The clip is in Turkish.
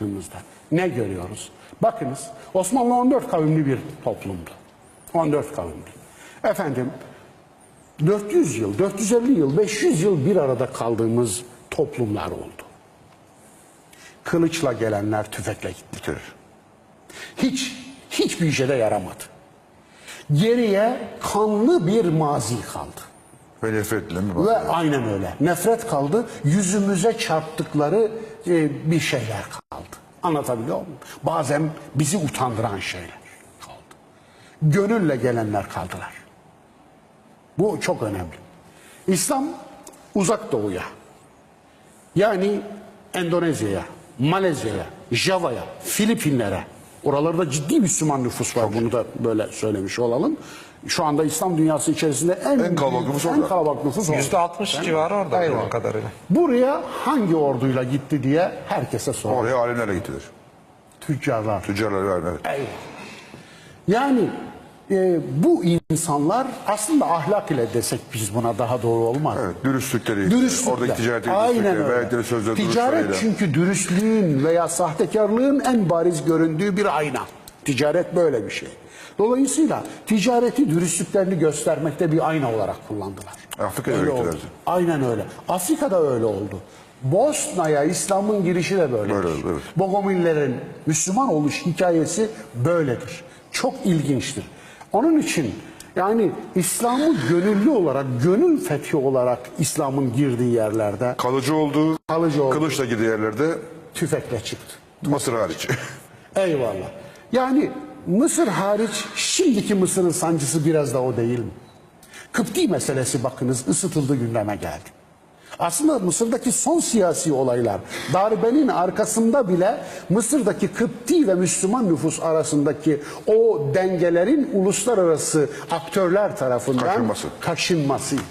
baktığımızda ne görüyoruz? Bakınız Osmanlı 14 kavimli bir toplumdu. 14 kavimli. Efendim 400 yıl, 450 yıl, 500 yıl bir arada kaldığımız toplumlar oldu. Kılıçla gelenler tüfekle gitti. Hiç, hiçbir işe de yaramadı. Geriye kanlı bir mazi kaldı. Ve nefretle mi Ve aynen öyle. Nefret kaldı. Yüzümüze çarptıkları e, bir şeyler kaldı. Anlatabiliyor muyum? Bazen bizi utandıran şeyler kaldı. Gönülle gelenler kaldılar. Bu çok önemli. İslam uzak doğuya yani Endonezya'ya, Malezya'ya, Java'ya, Filipinlere oralarda ciddi Müslüman nüfus var. Bunu da böyle söylemiş olalım. Şu anda İslam dünyası içerisinde en, En kalabalık nüfus en kalabalık nüfus orada. %60 Değil mi? civarı orada bildiğim kadarıyla. Buraya hangi orduyla gitti diye herkese sor. Oraya alemlerle gittiler. Tüccarlar. Tüccarlar var evet. Yani e, bu insanlar aslında ahlak ile desek biz buna daha doğru olmaz. Evet, dürüstlükleri, Dürüstlükle. oradaki ticareti, Aynen dürüstlükleri, öyle. verdikleri sözleri Ticaret çünkü dürüstlüğün veya sahtekarlığın en bariz göründüğü bir ayna. Ticaret böyle bir şey. Dolayısıyla ticareti dürüstlüklerini göstermekte bir ayna olarak kullandılar. Afrika'ya Öyle oldu. Aynen öyle. Afrika'da öyle oldu. Bosna'ya İslam'ın girişi de böyledir. Böyle evet. Bogomillerin Müslüman oluş hikayesi böyledir. Çok ilginçtir. Onun için yani İslam'ı gönüllü olarak, gönül fethi olarak İslam'ın girdiği yerlerde Kalıcı olduğu, Kalıcı oldu. kılıçla girdiği yerlerde tüfekle çıktı. Mısır hariç. Eyvallah. Yani Mısır hariç şimdiki Mısır'ın sancısı biraz da o değil mi? Kıpti meselesi bakınız ısıtıldı gündeme geldi. Aslında Mısır'daki son siyasi olaylar darbenin arkasında bile Mısır'daki Kıpti ve Müslüman nüfus arasındaki o dengelerin uluslararası aktörler tarafından Kaşınması. kaşınmasıydı.